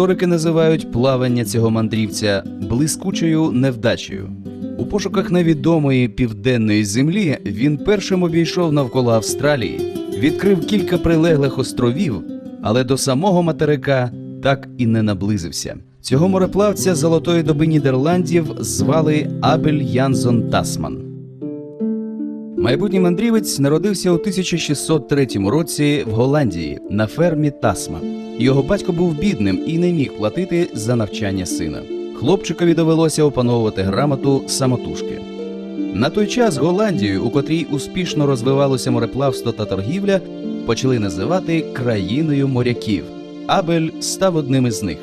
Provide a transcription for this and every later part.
Історики називають плавання цього мандрівця блискучою невдачею. У пошуках невідомої південної землі він першим обійшов навколо Австралії, відкрив кілька прилеглих островів, але до самого материка так і не наблизився. Цього мореплавця золотої доби Нідерландів звали Абель Янзон Тасман. Майбутній мандрівець народився у 1603 році в Голландії на фермі Тасма. Його батько був бідним і не міг платити за навчання сина. Хлопчикові довелося опановувати грамоту самотужки. На той час Голландію, у котрій успішно розвивалося мореплавство та торгівля, почали називати країною моряків. Абель став одним із них.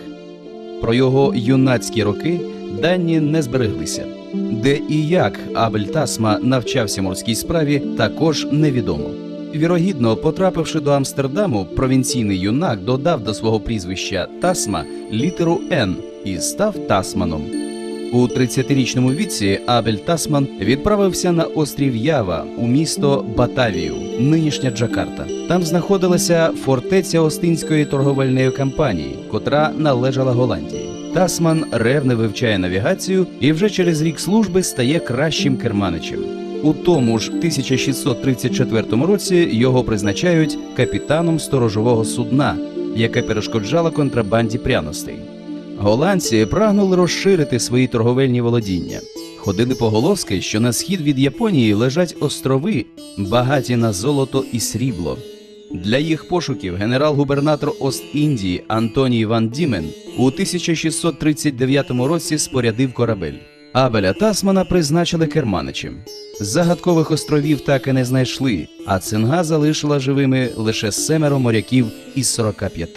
Про його юнацькі роки дані не збереглися. Де і як Абель Тасма навчався морській справі, також невідомо. Вірогідно, потрапивши до Амстердаму, провінційний юнак додав до свого прізвища Тасма літеру Н і став Тасманом. У 30-річному віці Абель Тасман відправився на острів Ява у місто Батавію, нинішня Джакарта. Там знаходилася фортеця Остинської торговельної компанії, котра належала Голландії. Тасман ревне вивчає навігацію і вже через рік служби стає кращим керманичем. У тому ж 1634 році його призначають капітаном сторожового судна, яке перешкоджало контрабанді пряностей. Голландці прагнули розширити свої торговельні володіння. Ходили поголоски, що на схід від Японії лежать острови, багаті на золото і срібло. Для їх пошуків генерал-губернатор Ост-Індії Антоній Ван Дімен у 1639 році спорядив корабель. Абеля Тасмана призначили керманичем. Загадкових островів так і не знайшли, а цинга залишила живими лише семеро моряків із 45.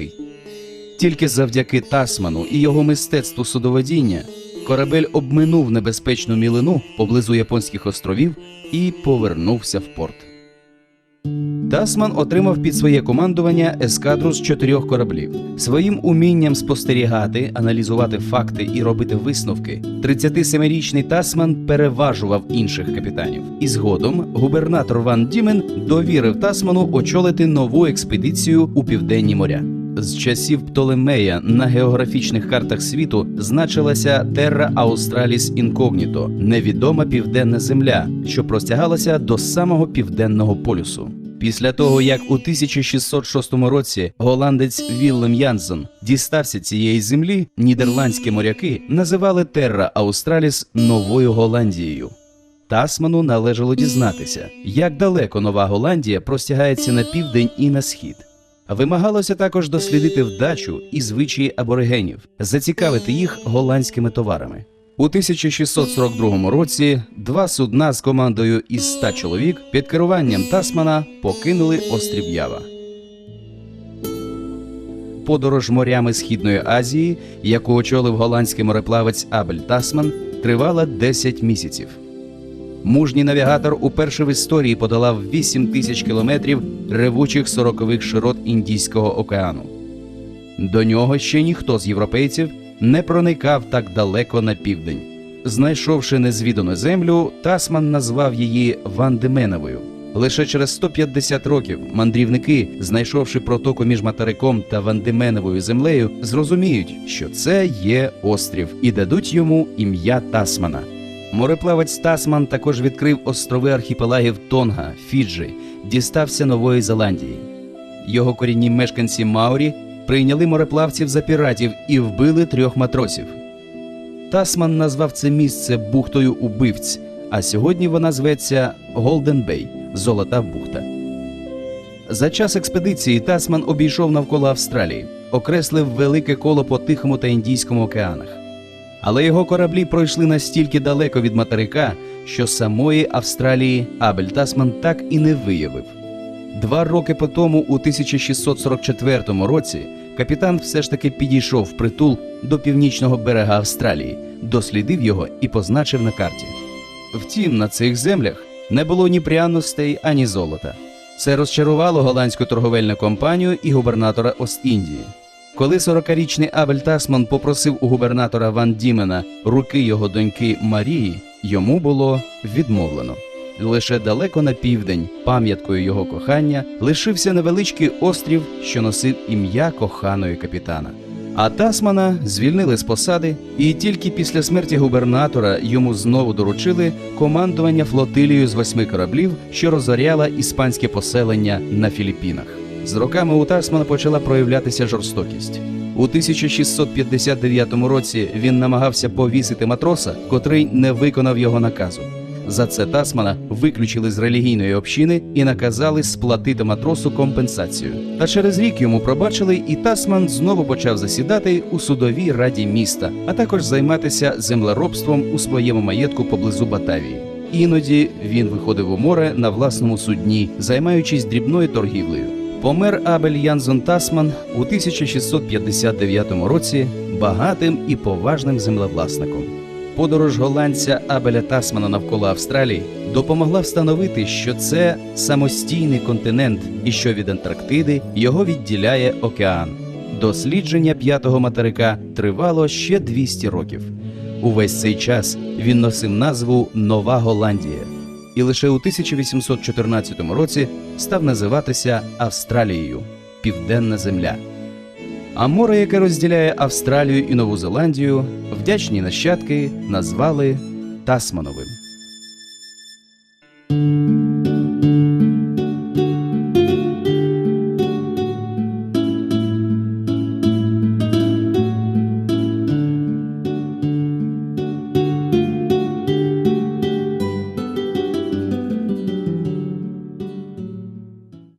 Тільки завдяки Тасману і його мистецтву судоводіння корабель обминув небезпечну мілину поблизу японських островів і повернувся в порт. Тасман отримав під своє командування ескадру з чотирьох кораблів. Своїм умінням спостерігати, аналізувати факти і робити висновки. 37-річний Тасман переважував інших капітанів. І згодом губернатор Ван Дімен довірив Тасману очолити нову експедицію у південні моря. З часів Птолемея на географічних картах світу значилася Терра Аустраліс Інкогніто невідома південна земля, що простягалася до самого південного полюсу. Після того, як у 1606 році голландець Віллем Янсен дістався цієї землі, нідерландські моряки називали Терра Аустраліс новою Голландією. Тасману належало дізнатися, як далеко нова Голландія простягається на південь і на схід. Вимагалося також дослідити вдачу і звичаї аборигенів, зацікавити їх голландськими товарами. У 1642 році два судна з командою із 100 чоловік під керуванням Тасмана покинули острів Ява. Подорож морями Східної Азії, яку очолив голландський мореплавець Абель Тасман, тривала 10 місяців. Мужній навігатор уперше в історії подолав 8 тисяч кілометрів ревучих сорокових широт Індійського океану. До нього ще ніхто з європейців не проникав так далеко на південь. Знайшовши незвідану землю, Тасман назвав її Вандеменовою. Лише через 150 років мандрівники, знайшовши протоку між материком та Вандеменовою землею, зрозуміють, що це є острів, і дадуть йому ім'я Тасмана. Мореплавець Тасман також відкрив острови архіпелагів Тонга, Фіджі, дістався Нової Зеландії. Його корінні мешканці Маорі прийняли мореплавців за піратів і вбили трьох матросів. Тасман назвав це місце бухтою убивць, а сьогодні вона зветься Голден Бей Золота бухта. За час експедиції Тасман обійшов навколо Австралії, окреслив велике коло по Тихому та Індійському океанах. Але його кораблі пройшли настільки далеко від материка, що самої Австралії Абель Тасман так і не виявив. Два роки по тому, у 1644 році, капітан все ж таки підійшов в притул до північного берега Австралії, дослідив його і позначив на карті. Втім, на цих землях не було ні пряностей, ані золота. Це розчарувало голландську торговельну компанію і губернатора Ост-Індії. Коли 40-річний Абель Тасман попросив у губернатора Ван Дімена руки його доньки Марії, йому було відмовлено. Лише далеко на південь, пам'яткою його кохання, лишився невеличкий острів, що носив ім'я коханої капітана. А Тасмана звільнили з посади, і тільки після смерті губернатора йому знову доручили командування флотилією з восьми кораблів, що розоряла іспанське поселення на Філіппінах. З роками у Тасмана почала проявлятися жорстокість. У 1659 році він намагався повісити матроса, котрий не виконав його наказу. За це Тасмана виключили з релігійної общини і наказали сплатити матросу компенсацію. Та через рік йому пробачили, і Тасман знову почав засідати у судовій раді міста, а також займатися землеробством у своєму маєтку поблизу Батавії. Іноді він виходив у море на власному судні, займаючись дрібною торгівлею. Помер Абель Янзон Тасман у 1659 році багатим і поважним землевласником. Подорож голландця Абеля Тасмана навколо Австралії допомогла встановити, що це самостійний континент і що від Антарктиди його відділяє океан. Дослідження п'ятого материка тривало ще 200 років. Увесь цей час він носив назву Нова Голландія, і лише у 1814 році став називатися Австралією Південна Земля. А море, яке розділяє Австралію і Нову Зеландію, вдячні нащадки назвали Тасмановим.